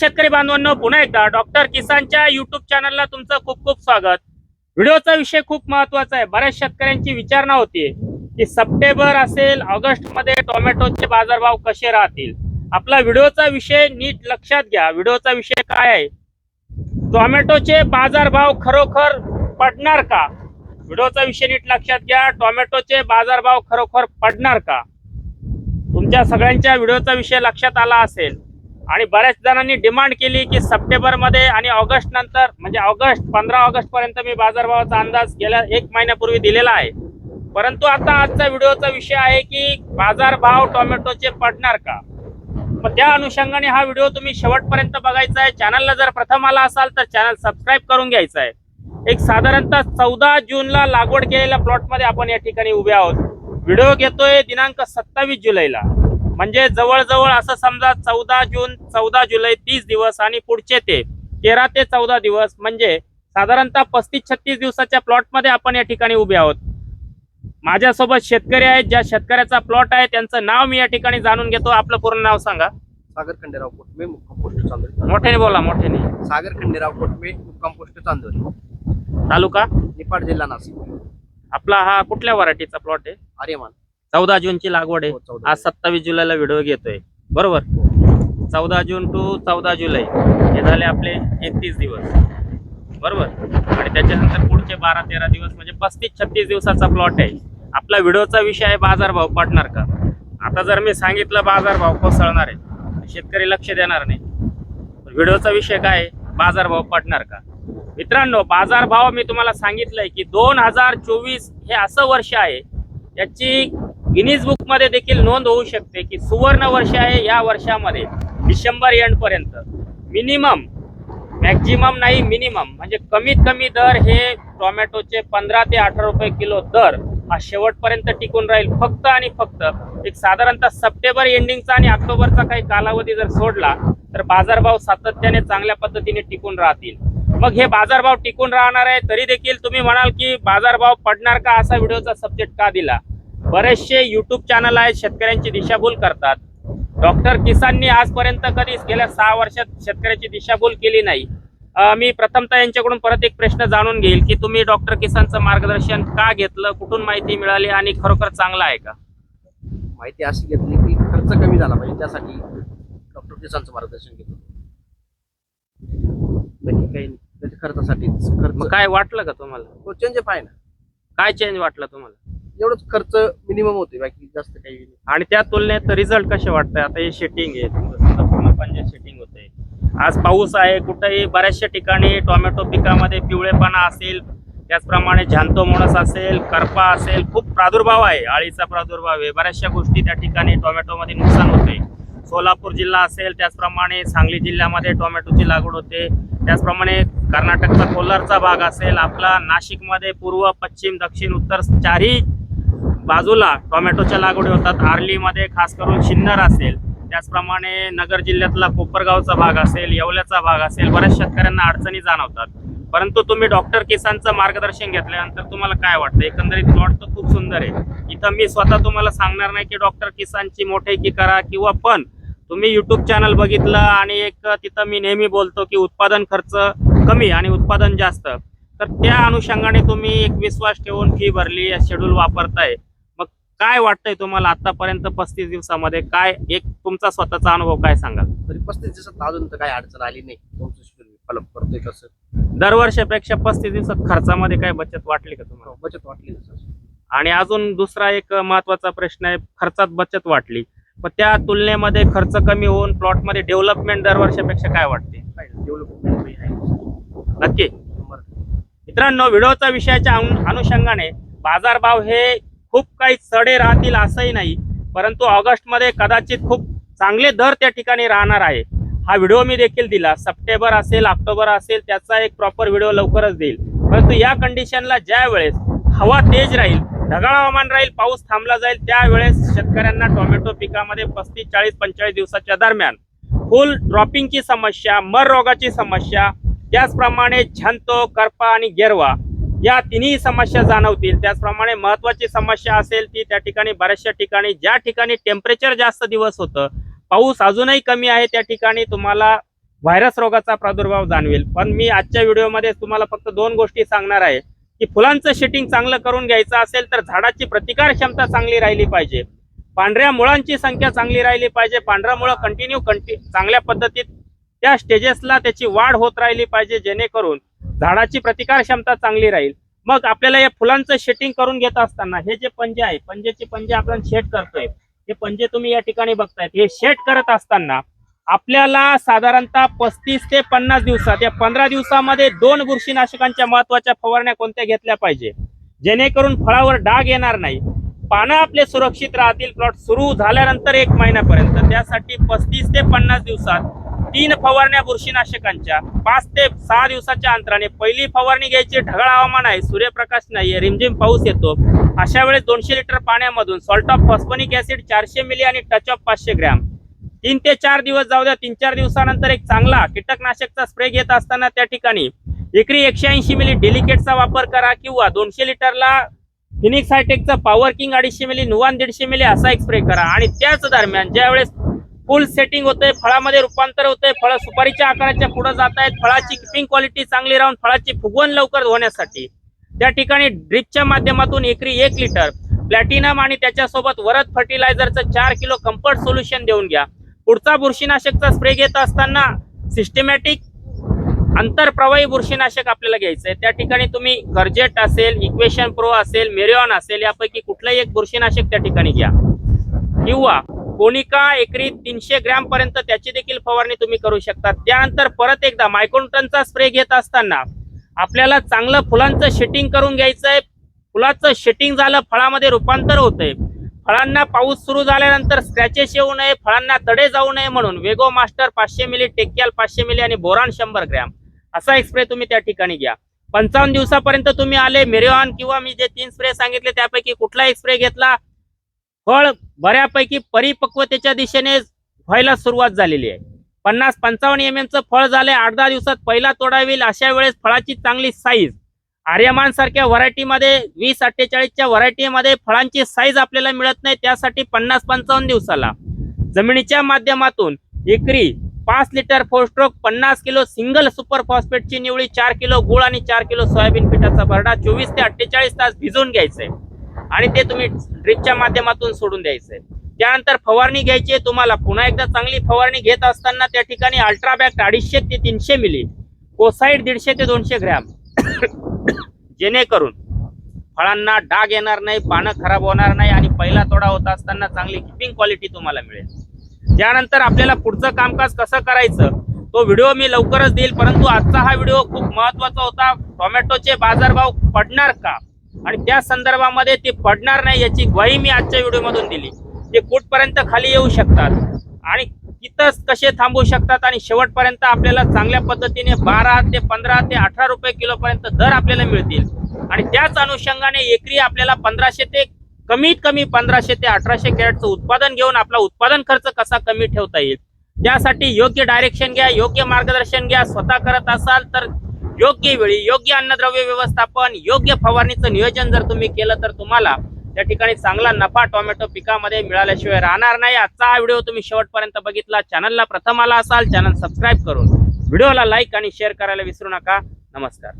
शेतकरी बांधवांनो पुन्हा एकदा डॉक्टर किसानच्या युट्यूब चॅनलला तुमचं खूप खूप स्वागत. व्हिडिओचा विषय खूप महत्त्वाचा आहे. बऱ्याच शेतकऱ्यांची विचारणा होती की सप्टेंबर असेल ऑगस्टमध्ये टोमॅटोचे बाजारभाव कसे राहतील? आपला व्हिडिओचा विषय नीट लक्षात घ्या. व्हिडिओचा विषय काय आहे? टोमॅटोचे बाजारभाव खरोखर पडणार का? व्हिडिओचा विषय नीट लक्षात घ्या. टोमॅटोचे बाजारभाव खरोखर पडणार का? तुमच्या सगळ्यांच्या व्हिडिओचा विषय लक्षात आला असेल. आणि बऱ्याच जणांनी डिमांड केली की सप्टेंबरमध्ये आणि ऑगस्ट नंतर म्हणजे ऑगस्ट पंधरा ऑगस्ट पर्यंत मी बाजारभावाचा अंदाज गेल्या एक महिन्यापूर्वी दिलेला आहे. परंतु आता आजचा व्हिडिओचा विषय आहे की बाजारभाव टोमॅटोचे पडणार का? मग त्या अनुषंगाने हा व्हिडिओ तुम्ही शेवटपर्यंत बघायचा आहे. चॅनलला जर प्रथम आला असाल तर चॅनल सबस्क्राईब करून घ्यायचं आहे. एक साधारणतः चौदा जूनला लागवड केलेल्या प्लॉटमध्ये आपण या ठिकाणी उभे आहोत. व्हिडिओ घेतोय दिनांक सत्तावीस जुलैला. म्हणजे जवळजवळ असं समजा चौदा जून चौदा जुलै तीस दिवस आणि पुढचे ते तेरा ते चौदा दिवस म्हणजे साधारणतः पस्तीस छत्तीस दिवसाच्या प्लॉटमध्ये आपण या ठिकाणी उभे आहोत. माझ्यासोबत शेतकरी आहेत ज्या शेतकऱ्याचा प्लॉट आहे त्यांचं नाव मी या ठिकाणी जाणून घेतो. आपलं पूर्ण नाव सांगा. सागर खंडेराव कोटमे मुक्काम पोस्ट चांदोली मोठ्याने बोला मोठ्याने. सागर खंडेराव कोटमे मुक्काम पोस्ट चांदोली तालुका? निपाड जिल्हा नाशिक. आपला हा कुठल्या व्हरायटीचा प्लॉट आहे? आर्यमान. चौदा जूनची लागवड आहे. हो, 14 आज सत्तावीस जुलैला व्हिडिओ घेतोय. बरोबर? चौदा जून टू चौदा जुलै. हे झाले आपले एकतीस दिवस. बरोबर? आणि त्याच्यानंतर पुढचे बारा तेरा दिवस म्हणजे पस्तीस छत्तीस दिवसाचा प्लॉट आहे. आपला व्हिडिओचा विषय आहे बाजारभाव. पडणार का? आता जर मी सांगितलं बाजारभाव कोसळणार आहे शेतकरी लक्ष देणार नाही. व्हिडिओचा विषय काय आहे? बाजारभाव पडणार का? मित्रांनो बाजारभाव मी तुम्हाला सांगितलंय की दोन हजार चोवीस हे असं वर्ष आहे याची गिनीज बुकमध्ये देखील नोंद होऊ शकते की सुवर्ण वर्ष आहे या वर्षामध्ये डिसेंबर एंड पर्यंत. मिनिमम मॅक्झिमम नाही मिनिमम म्हणजे कमीत कमी दर हे टोमॅटोचे पंधरा ते अठरा रुपये किलो दर हा शेवटपर्यंत टिकून राहील. फक्त आणि फक्त एक साधारणतः सप्टेंबर एंडिंगचा आणि ऑक्टोबरचा काही कालावधी जर सोडला तर बाजारभाव सातत्याने चांगल्या पद्धतीने टिकून राहतील. मग हे बाजारभाव टिकून राहणार आहे तरी देखील तुम्ही म्हणाल की बाजारभाव पडणार का असा व्हिडिओचा सब्जेक्ट का दिला? बरेचसे युट्यूब चॅनल आहेत शेतकऱ्यांची दिशाभूल करतात. डॉक्टर किसाननी आजपर्यंत कधीच गेल्या सहा वर्षात शेतकऱ्याची दिशाभूल केली नाही. मी प्रथमतः यांच्याकडून परत एक प्रश्न जाणून घेईल की तुम्ही डॉक्टर किसानचं मार्गदर्शन का घेतलं कुठून माहिती मिळाली आणि खरोखर चांगलं आहे का? माहिती अशी घेतली की खर्च कमी झाला पाहिजे त्यासाठी डॉक्टर किसानचं मार्गदर्शन घेतो बाकी काही खर्चासाठी खर्च. काय वाटलं का तुम्हाला? चेंज आहे ना काय चेंज वाटलं तुम्हाला? एवढंच खर्च मिनिमम होते बाकी जास्त काही नाही. आणि त्या तुलनेत रिझल्ट कसे वाटतंय? आता हे शेटिंग आहे तुमचं सुद्धा पूर्णपणे शेटिंग होते आज पाऊस आहे कुठेही बऱ्याचशा ठिकाणी टोमॅटो पिकामध्ये पिवळेपणा असेल त्याचप्रमाणे झांतोमोणस असेल करपा असेल खूप प्रादुर्भाव आहे अळीचा प्रादुर्भाव आहे. बऱ्याचशा गोष्टी त्या ठिकाणी टोमॅटोमध्ये नुकसान होते सोलापूर जिल्हा असेल त्याचप्रमाणे सांगली जिल्ह्यामध्ये टोमॅटोची लागवड होते. त्याचप्रमाणे कर्नाटकचा कोलारचा भाग असेल आपला नाशिकमध्ये पूर्व पश्चिम दक्षिण उत्तर चारही बाजूला टोमॅटोच्या लागवडी होतात. आर्लीमध्ये खास करून शिन्नर असेल. त्याचप्रमाणे नगर जिल्ह्यातला कोपरगावचा भाग असेल येवल्याचा भाग असेल बऱ्याच शेतकऱ्यांना अडचणी जाणवतात. परंतु तुम्ही डॉक्टर किसानचं मार्गदर्शन घेतल्यानंतर तुम्हाला काय वाटतं? एकंदरीत प्लॉट तर खूप सुंदर आहे. इथं मी स्वतः तुम्हाला सांगणार नाही की डॉक्टर किसानची मोठेकी करा किंवा पण तुम्ही युट्यूब चॅनल बघितलं आणि एक तिथं मी नेहमी बोलतो की उत्पादन खर्च कमी आणि उत्पादन जास्त. तर त्या अनुषंगाने तुम्ही एक विश्वास ठेवून फी भरली शेड्यूल वापरताय. काय वाटतंय तुम्हाला आतापर्यंत पस्तीस दिवसामध्ये? काय एक तुमचा स्वतःचा अनुभव काय सांगाल? तरी पस्तीस दिवसात अजून तर काही अडचण आली नाही. फॉलोअप करतोय कसं दरवर्षापेक्षा पस्तीस दिवसात खर्चामध्ये काय बचत वाटली का तुम्हाला? बचत वाटली आणि अजून दुसरा एक महत्त्वाचा प्रश्न आहे खर्चात बचत वाटली. पण त्या तुलनेमध्ये खर्च कमी होऊन प्लॉटमध्ये डेव्हलपमेंट दरवर्षापेक्षा काय वाटते? डेव्हलपमेंट आहे नक्की. मित्रांनो व्हिडिओचा विषयाच्या अनु- अनुषंगाने बाजारभाव हे खूप काही सडे राहतील असंही नाही परंतु ऑगस्टमध्ये कदाचित खूप चांगले दर त्या ठिकाणी राहणार आहे. हा व्हिडिओ मी देखील दिला. सप्टेंबर असेल ऑक्टोबर असेल त्याचा एक प्रॉपर व्हिडिओ लवकरच देईल. परंतु या कंडिशनला ज्या वेळेस हवा तेज राहील ढगाळ हवामान राहील पाऊस थांबला जाईल त्यावेळेस शेतकऱ्यांना टोमॅटो पिकामध्ये पस्तीस चाळीस पंचेचाळीस दिवसाच्या दरम्यान फुल ड्रॉपिंगची समस्या मर रोगाची समस्या त्याचप्रमाणे झंतो करपा आणि गेरवा या तिन्ही समस्या जाणवतील. त्याचप्रमाणे महत्वाची समस्या असेल ती त्या ठिकाणी बऱ्याचशा ठिकाणी ज्या ठिकाणी टेम्परेचर जास्त दिवस होतं पाऊस अजूनही कमी आहे त्या ठिकाणी तुम्हाला व्हायरस रोगाचा प्रादुर्भाव जाणवेल. पण मी आजच्या व्हिडिओमध्ये तुम्हाला फक्त दोन गोष्टी सांगणार आहे की फुलांचं शेटिंग चांगलं करून घ्यायचं असेल तर झाडाची प्रतिकार क्षमता चांगली राहिली पाहिजे. पांढऱ्या मुळांची संख्या चांगली राहिली पाहिजे. पांढऱ्या मुळं कंटिन्यू कंटि चांगल्या पद्धतीत त्या स्टेजेसला त्याची वाढ होत राहिली पाहिजे जेणेकरून झाडाची प्रतिकार क्षमता चांगली राहील. मग आपल्याला या फुलांचं शेटिंग करून घेत असताना हे जे पंजे आहे पंजेचे पंजे आपण शेट करतोय. हे पंजे तुम्ही या ठिकाणी बघतायत. हे शेट करत असताना आपल्याला साधारणतः पस्तीस ते पन्नास दिवसात या पंधरा दिवसामध्ये दोन बुरशीनाशकांच्या महत्त्वाच्या फवारण्या कोणत्या घेतल्या पाहिजे? जेणेकरून फळावर डाग येणार नाही. पानं आपले सुरक्षित राहतील. प्लॉट सुरू झाल्यानंतर एक महिन्यापर्यंत त्यासाठी पस्तीस ते पन्नास दिवसात तीन फवारण्या बुरशीनाशकांच्या. पाच ते सहा दिवसाच्या अंतराने पहिली फवारणी घ्यायची. ढगाळ हवामान आहे. सूर्यप्रकाश नाहीये. रिमझिम पाऊस येतो. अशा वेळेस दोनशे लिटर पाण्यामधून सॉल्ट ऑफ फॉस्फोनिक ऍसिड चारशे मिली आणि टच ऑफ पाचशे ग्रॅम तीन ते चार दिवस जाऊ द्या. तीन चार दिवसानंतर एक चांगला कीटकनाशकचा स्प्रे घेत असताना त्या ठिकाणी एकरी एकशे ऐंशी मिली डेलिकेटचा वापर करा किंवा दोनशे लिटरला फिनिक्स हायटेकचा पॉवर किंग अडीचशे मिली नुवान दीडशे मिली असा एक स्प्रे करा. आणि त्याच दरम्यान ज्यावेळेस फुल सेटिंग होतंय फळामध्ये रूपांतर होतंय फळ सुपारीच्या आकाराच्या पुढे जात आहेत फळाची किपिंग क्वालिटी चांगली राहून फळाची फुगवण लवकर होण्यासाठी. त्या ठिकाणी ड्रिपच्या माध्यमातून एकरी एक लिटर प्लॅटिनम आणि त्याच्यासोबत वरद फर्टिलायझरचं चार किलो कम्फर्ट सोल्युशन देऊन घ्या. पुढचा बुरशीनाशकचा स्प्रे घेत असताना सिस्टमॅटिक आंतरप्रवाही बुरशीनाशक आपल्याला घ्यायचं आहे. त्या ठिकाणी तुम्ही गर्जेट असेल इक्वेशन प्रो असेल मेरिऑन असेल यापैकी कुठलंही एक बुरशीनाशक त्या ठिकाणी घ्या. किंवा कोनिका एकरी तीनशे ग्रॅम पर्यंत त्याची देखील फवारणी तुम्ही करू शकता. त्यानंतर परत एकदा मायक्रोन्टनचा स्प्रे घेत असताना आपल्याला चांगलं फुलांचं शेटिंग करून घ्यायचं आहे फुलाचं शेटिंग झालं फळामध्ये रूपांतर होतंय. फळांना पाऊस सुरू झाल्यानंतर स्क्रॅचेस येऊ नये फळांना तडे जाऊ नये म्हणून वेगो मास्टर पाचशे मिली टेक्याल पाचशे मिली आणि बोरान शंभर ग्रॅम असा एक स्प्रे तुम्ही त्या ठिकाणी घ्या. पंचावन्न दिवसापर्यंत तुम्ही आले मेरिऑन किंवा मी जे तीन स्प्रे सांगितले त्यापैकी कुठला एक स्प्रे घेतला? फळ बऱ्यापैकी परिपक्वतेच्या दिशेने व्हायला सुरुवात झालेली आहे. पन्नास पंचावन्न एम एमचं फळ झालंय आठ दहा दिवसात पहिला तोडा येईल अशा वेळेस फळाची चांगली साईज आर्यमान सारख्या व्हरायटीमध्ये वीस अठ्ठेचाळीसच्या व्हरायटीमध्ये फळांची साईज आपल्याला मिळत नाही त्यासाठी पन्नास पंचावन्न दिवसाला. जमिनीच्या माध्यमातून एकरी पाच लिटर फोर स्ट्रोक पन्नास किलो सिंगल सुपर फॉस्फेटची निवळी चार किलो गुळ आणि चार किलो सोयाबीन पिठाचा भरडा चोवीस ते अठ्ठेचाळीस तास भिजवून घ्यायचंय आणि ते तुम्ही ड्रिपच्या माध्यमातून सोडून द्यायचंय त्यानंतर फवारणी घ्यायची तुम्हाला. पुन्हा एकदा चांगली फवारणी घेत असताना त्या ठिकाणी अल्ट्राबॅक्ट अडीचशे ते तीनशे मिली. कोसाईड दीडशे ते दोनशे ग्रॅम. जेणेकरून फळांना डाग येणार नाही पानं खराब होणार नाही आणि पहिला तोडा होत असताना चांगली किपिंग क्वालिटी तुम्हाला मिळेल. त्यानंतर आपल्याला पुढचं कामकाज कसं करायचं? तो व्हिडिओ मी लवकरच देईल परंतु आजचा हा व्हिडिओ खूप महत्त्वाचा होता. टोमॅटोचे बाजारभाव पडणार का? आणि त्या संदर्भामध्ये ते पडणार नाही याची ग्वाही मी आजच्या व्हिडिओमधून दिली. ते कुठपर्यंत खाली येऊ शकतात आणि तिथंच कसे थांबू शकतात आणि शेवटपर्यंत आपल्याला चांगल्या पद्धतीने बारा ते पंधरा ते अठरा रुपये किलोपर्यंत दर आपल्याला मिळतील. आणि त्याच अनुषंगाने एकरी आपल्याला पंधराशे ते कमीत कमी पंधराशे ते अठराशे कॅरेटचं उत्पादन घेऊन आपला उत्पादन खर्च कसा कमी ठेवता येईल? त्यासाठी योग्य डायरेक्शन घ्या योग्य मार्गदर्शन घ्या स्वतः करत असाल तर योग्य वेळी योग्य अन्नद्रव्य व्यवस्थापन योग्य फवारणीचं नियोजन जर तुम्ही केलं तर तुम्हाला त्या ठिकाणी चांगला नफा टोमॅटो पिकामध्ये मिळाल्याशिवाय राहणार नाही. आजचा हा व्हिडिओ तुम्ही शेवटपर्यंत बघितला. चॅनलला प्रथम आला असाल चॅनल सबस्क्राईब करून व्हिडिओला लाईक आणि शेअर करायला विसरू नका. नमस्कार.